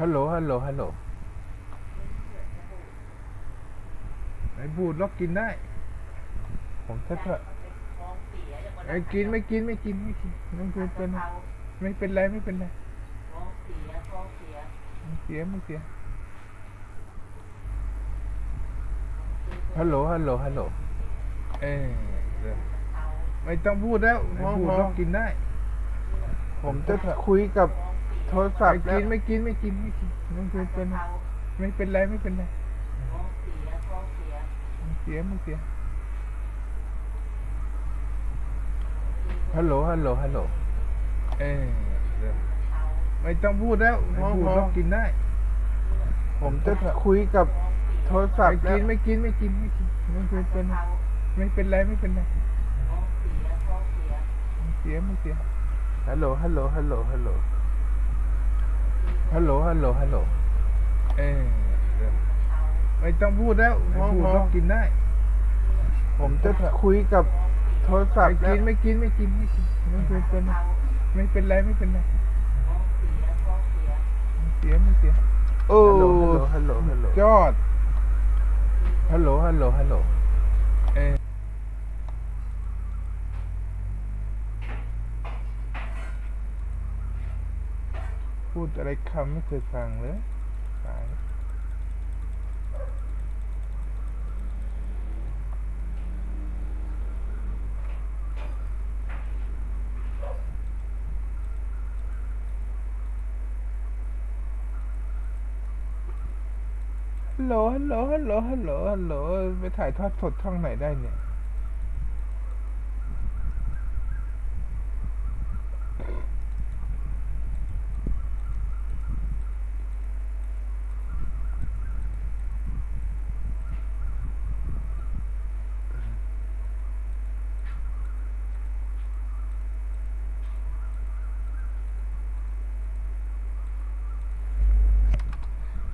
ฮัลโหล ฮัลโหล ฮัลโหล ไอ้บูดล็อกกินได้ ผมถ้าเถอะไอ้กินไม่กินไม่กินไม่กินไม่เป็นเป็นไม่เป็นไรไม่เป็นไรเสียไม่เสีย ฮัลโหล ฮัลโหล ฮัลโหล เอ้ยไม่ต้องพูดแล้วไอ้บูดล็อกกินได้ ผมจะคุยกับ โทรศัพท์กินไม่กินไม่กินไม่กินไม่เป็นเป็นไม่เป็นไรไม่เป็นไรท้องเสียท้องเสียไม่เสียไม่เสียฮัลโหลฮัลโหลฮัลโหลเอ้ยเดี๋ยวไม่ต้องพูดแล้วไอ้บูดล็อกกินได้ ผมจะคุยกับโทรศัพท์กินไม่กินไม่กินไม่กินไม่เป็นเป็นไม่เป็นไรไม่เป็นไรท้องเสียท้องเสียไม่เสียไม่เสียฮัลโหลฮัลโหลฮัลโหลฮัลโหล ฮัลโหล ฮัลโหล ฮัลโหล เอ้ยเดี๋ยวไม่ต้องพูดแล้วไอ้บูดล็อกกินได้ ผมจะคุยกับโทรศัพท์กินไม่กินไม่กินไม่กินไม่เป็นเป็นไม่เป็นไรไม่เป็นไรท้องเสียท้องเสียไม่เสียไม่เสียโอ้ฮัลโหลฮัลโหลฮัลโหลยอดฮัลโหลฮัลโหลฮัลโหล เอ้ย พูดอะไรคำไม่เคยฟังเลยตายฮัลโหลฮัลโหลฮัลโหลฮัลโหลฮัลโหลไปถ่ายทอดสดช่องไหนได้เนี่ย